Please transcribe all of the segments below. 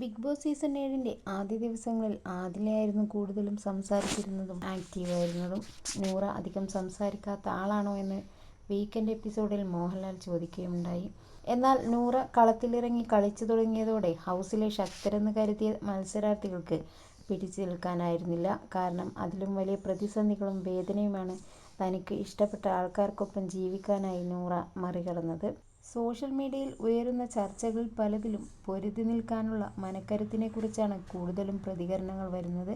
Big boss season ഏഴിന്റെ ആദ്യ ദിവസങ്ങളിൽ ആദിലയായിരുന്നു കൂടുതലും സംസാരിച്ചിരുന്നതും ആക്റ്റീവായിരുന്നതും. നൂറ അധികം സംസാരിക്കാത്ത ആളാണോ എന്ന് വീക്കെൻഡ് എപ്പിസോഡിൽ മോഹൻലാൽ ചോദിക്കുകയുണ്ടായി. എന്നാൽ നൂറ കളത്തിലിറങ്ങി കളിച്ചു തുടങ്ങിയതോടെ ഹൗസിലെ ശക്തരെന്ന് കരുതിയ മത്സരാർത്ഥികൾക്ക് പിടിച്ചു നിൽക്കാനായിരുന്നില്ല. കാരണം അതിലും വലിയ പ്രതിസന്ധികളും വേദനയുമാണ് തനിക്ക് ഇഷ്ടപ്പെട്ട ആൾക്കാർക്കൊപ്പം ജീവിക്കാനായി നൂറ മറികടന്നത്. സോഷ്യൽ മീഡിയയിൽ ഉയരുന്ന ചർച്ചകൾ പലതിലും പൊരുതി നിൽക്കാനുള്ള മനക്കരുത്തിനെക്കുറിച്ചാണ് കൂടുതലും പ്രതികരണങ്ങൾ വരുന്നത്.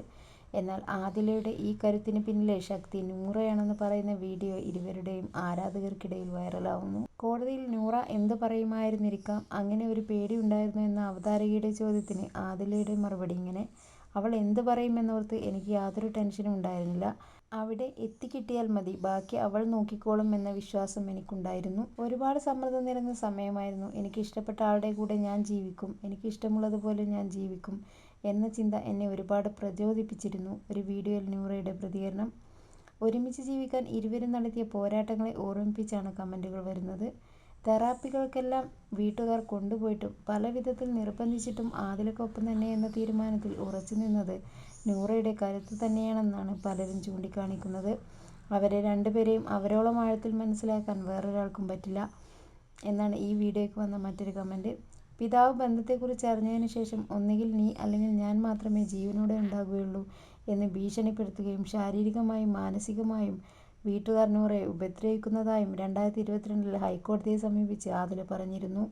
എന്നാൽ ആദിലയുടെ ഈ കരുത്തിന് പിന്നിലെ ശക്തി നൂറയാണെന്ന് പറയുന്ന വീഡിയോ ഇരുവരുടെയും ആരാധകർക്കിടയിൽ വൈറലാവുന്നു. കോടതിയിൽ നൂറ എന്ത് പറയുമായിരുന്നിരിക്കാം അങ്ങനെ ഒരു പേടി ഉണ്ടായിരുന്നു എന്ന അവതാരകയുടെ ചോദ്യത്തിന് ആദിലയുടെ മറുപടി ഇങ്ങനെ: അവൾ എന്ത് പറയുമെന്നോർത്ത് എനിക്ക് യാതൊരു ടെൻഷനും ഉണ്ടായിരുന്നില്ല. അവിടെ എത്തിക്കിട്ടിയാൽ മതി ബാക്കി അവൾ നോക്കിക്കോളും എന്ന വിശ്വാസം എനിക്കുണ്ടായിരുന്നു. ഒരുപാട് സമ്മർദ്ദം നിറഞ്ഞ സമയമായിരുന്നു. എനിക്ക് ഇഷ്ടപ്പെട്ട ആളുടെ കൂടെ ഞാൻ ജീവിക്കും, എനിക്ക് ഇഷ്ടമുള്ളതുപോലെ ഞാൻ ജീവിക്കും എന്ന ചിന്ത എന്നെ ഒരുപാട് പ്രചോദിപ്പിച്ചിരുന്നു. ഒരു വീഡിയോയിൽ ന്യൂറയുടെ പ്രതികരണം: ഒരുമിച്ച് ജീവിക്കാൻ ഇരുവരും നടത്തിയ പോരാട്ടങ്ങളെ ഓർമ്മിപ്പിച്ചാണ് കമന്റുകൾ വരുന്നത്. തെറാപ്പികൾക്കെല്ലാം വീട്ടുകാർ കൊണ്ടുപോയിട്ടും പല വിധത്തിൽ നിർബന്ധിച്ചിട്ടും തന്നെ എന്ന തീരുമാനത്തിൽ ഉറച്ചു നിന്നത് നൂറയുടെ കരുത്ത് തന്നെയാണെന്നാണ് പലരും ചൂണ്ടിക്കാണിക്കുന്നത്. അവരെ രണ്ടുപേരെയും അവരോളം ആഴത്തിൽ മനസ്സിലാക്കാൻ വേറൊരാൾക്കും പറ്റില്ല എന്നാണ് ഈ വീഡിയോയ്ക്ക് വന്ന മറ്റൊരു കമന്റ്. പിതാവ് ബന്ധത്തെക്കുറിച്ച് അറിഞ്ഞതിന് ശേഷം ഒന്നുകിൽ നീ അല്ലെങ്കിൽ ഞാൻ മാത്രമേ ജീവനോടെ ഉണ്ടാകുകയുള്ളൂ എന്ന് ഭീഷണിപ്പെടുത്തുകയും ശാരീരികമായും മാനസികമായും വീട്ടുകാർ നൂറയെ ഉപദ്രവിക്കുന്നതായും രണ്ടായിരത്തി ഇരുപത്തിരണ്ടിൽ ഹൈക്കോടതിയെ സമീപിച്ച് ആദില പറഞ്ഞിരുന്നു.